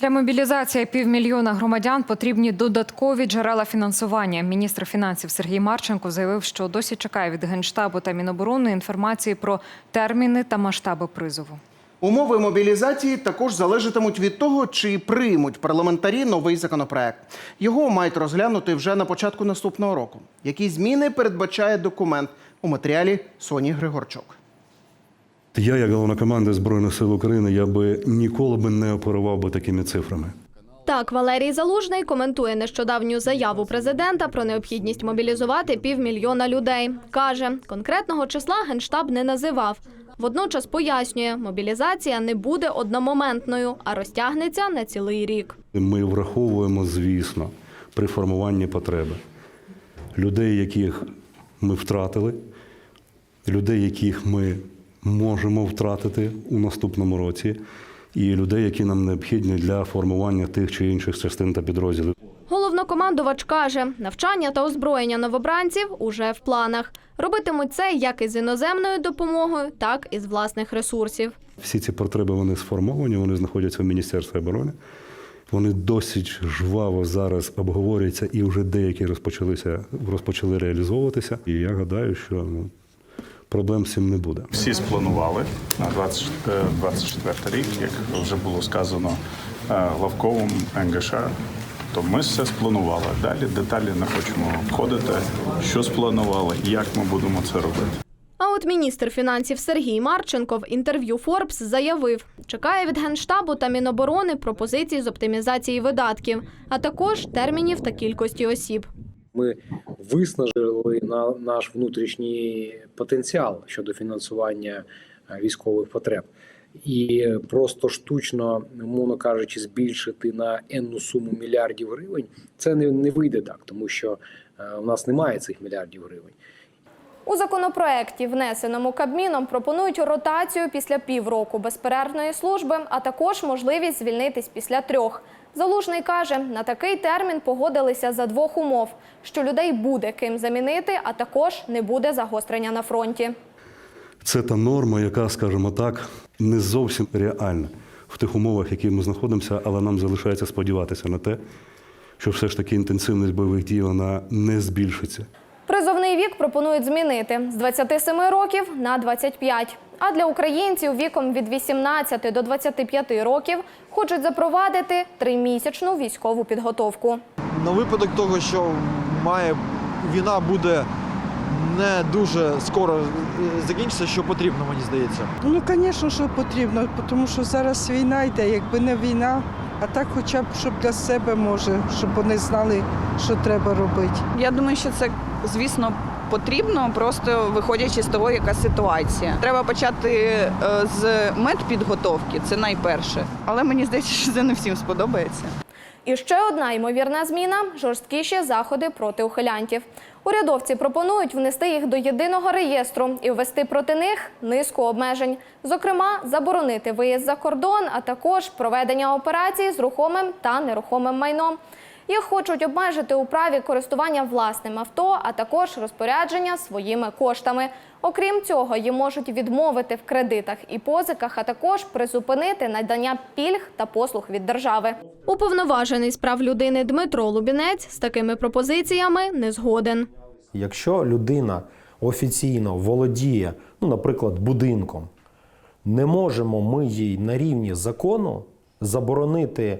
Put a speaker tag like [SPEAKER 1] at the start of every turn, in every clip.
[SPEAKER 1] Для мобілізації півмільйона громадян потрібні додаткові джерела фінансування. Міністр фінансів Сергій Марченко заявив, що досі чекає від генштабу та Міноборони інформації про терміни та масштаби призову.
[SPEAKER 2] Умови мобілізації також залежатимуть від того, чи приймуть парламентарі новий законопроект. Його мають розглянути вже на початку наступного року. Які зміни передбачає документ у матеріалі Соні Григорчук.
[SPEAKER 3] Я, як головнокомандир Збройних сил України, я би ніколи би не оперував би такими цифрами.
[SPEAKER 4] Так, Валерій Залужний коментує нещодавню заяву президента про необхідність мобілізувати півмільйона людей. Каже, конкретного числа генштаб не називав. Водночас пояснює, мобілізація не буде одномоментною, а розтягнеться на цілий рік.
[SPEAKER 3] Ми враховуємо, звісно, при формуванні потреби людей, яких ми втратили, людей, яких ми можемо втратити у наступному році, і людей, які нам необхідні для формування тих чи інших частин та підрозділів.
[SPEAKER 4] Головнокомандувач каже, навчання та озброєння новобранців уже в планах. Робитимуть це як із іноземною допомогою, так і з власних ресурсів.
[SPEAKER 3] Всі ці потреби вони сформовані, вони знаходяться в Міністерстві оборони. Вони досить жваво зараз обговорюються і вже деякі розпочалися, розпочали реалізовуватися. І я гадаю, що ну, проблем з цим не буде.
[SPEAKER 5] Всі спланували на 2024 рік, як вже було сказано е, главковим НГШ. То ми все спланували. Далі деталі не хочемо входити, що спланували, як ми будемо це робити.
[SPEAKER 4] А от міністр фінансів Сергій Марченко в інтерв'ю Форбс заявив, чекає від генштабу та міноборони пропозицій з оптимізації видатків, а також термінів та кількості осіб.
[SPEAKER 6] Ми виснажили на наш внутрішній потенціал щодо фінансування е, військових потреб. І просто штучно, мовно кажучи, збільшити на енну суму мільярдів гривень це не, не вийде так, тому що е, у нас немає цих мільярдів гривень.
[SPEAKER 4] У законопроекті, внесеному Кабміном, пропонують ротацію після півроку безперервної служби, а також можливість звільнитись після трьох. Залужний каже, на такий термін погодилися за двох умов: що людей буде ким замінити, а також не буде загострення на фронті.
[SPEAKER 3] Це та норма, яка, скажімо так, не зовсім реальна в тих умовах, в яких ми знаходимося, але нам залишається сподіватися на те, що все ж таки інтенсивність бойових дій вона не збільшиться.
[SPEAKER 4] Вік пропонують змінити з 27 років на 25. А для українців віком від 18 до 25 років хочуть запровадити тримісячну військову підготовку.
[SPEAKER 7] на випадок того, що має війна буде не дуже скоро е, закінчиться, що потрібно, мені здається.
[SPEAKER 8] Ну, звісно, що потрібно, тому що зараз війна йде, якби не війна, а так хоча б щоб для себе може, щоб вони знали, що треба робити.
[SPEAKER 9] Я думаю, що це, звісно, потрібно, просто виходячи з того, яка ситуація. Треба почати е, з медпідготовки, це найперше. Але мені здається, що це не всім сподобається.
[SPEAKER 4] І ще одна ймовірна зміна жорсткіші заходи проти ухилянтів. Урядовці пропонують внести їх до єдиного реєстру і ввести проти них низку обмежень. Зокрема, заборонити виїзд за кордон, а також проведення операцій з рухомим та нерухомим майном. Їх хочуть обмежити у праві користування власним авто, а також розпорядження своїми коштами. Окрім цього, їм можуть відмовити в кредитах і позиках, а також призупинити надання пільг та послуг від держави. Уповноважений з прав людини Дмитро Лубінець з такими пропозиціями не згоден.
[SPEAKER 10] Якщо людина офіційно володіє, ну, наприклад, будинком, не можемо ми їй на рівні закону заборонити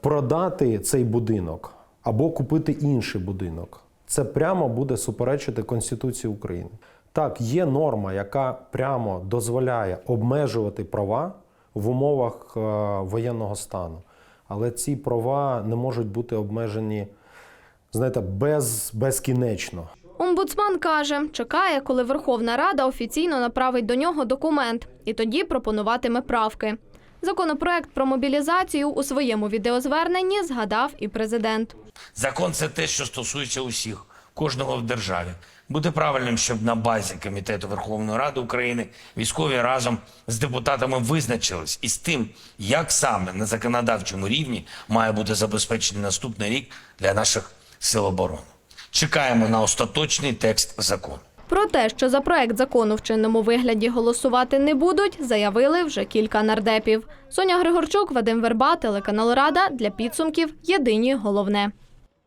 [SPEAKER 10] продати цей будинок або купити інший будинок. Це прямо буде суперечити Конституції України. Так, є норма, яка прямо дозволяє обмежувати права в умовах е, воєнного стану, але ці права не можуть бути обмежені, знаєте, без, безкінечно.
[SPEAKER 4] Омбудсман каже, чекає, коли Верховна Рада офіційно направить до нього документ, і тоді пропонуватиме правки. Законопроект про мобілізацію у своєму відеозверненні згадав і президент.
[SPEAKER 11] Закон це те, що стосується усіх, кожного в державі. Буде правильним, щоб на базі Комітету Верховної Ради України військові разом з депутатами визначились із тим, як саме на законодавчому рівні має бути забезпечений наступний рік для наших сил оборони. Чекаємо на остаточний текст закону.
[SPEAKER 4] Про те, що за проект закону в чинному вигляді голосувати не будуть, заявили вже кілька нардепів. Соня Григорчук, Вадим Верба, телеканал Рада для підсумків. Єдині головне.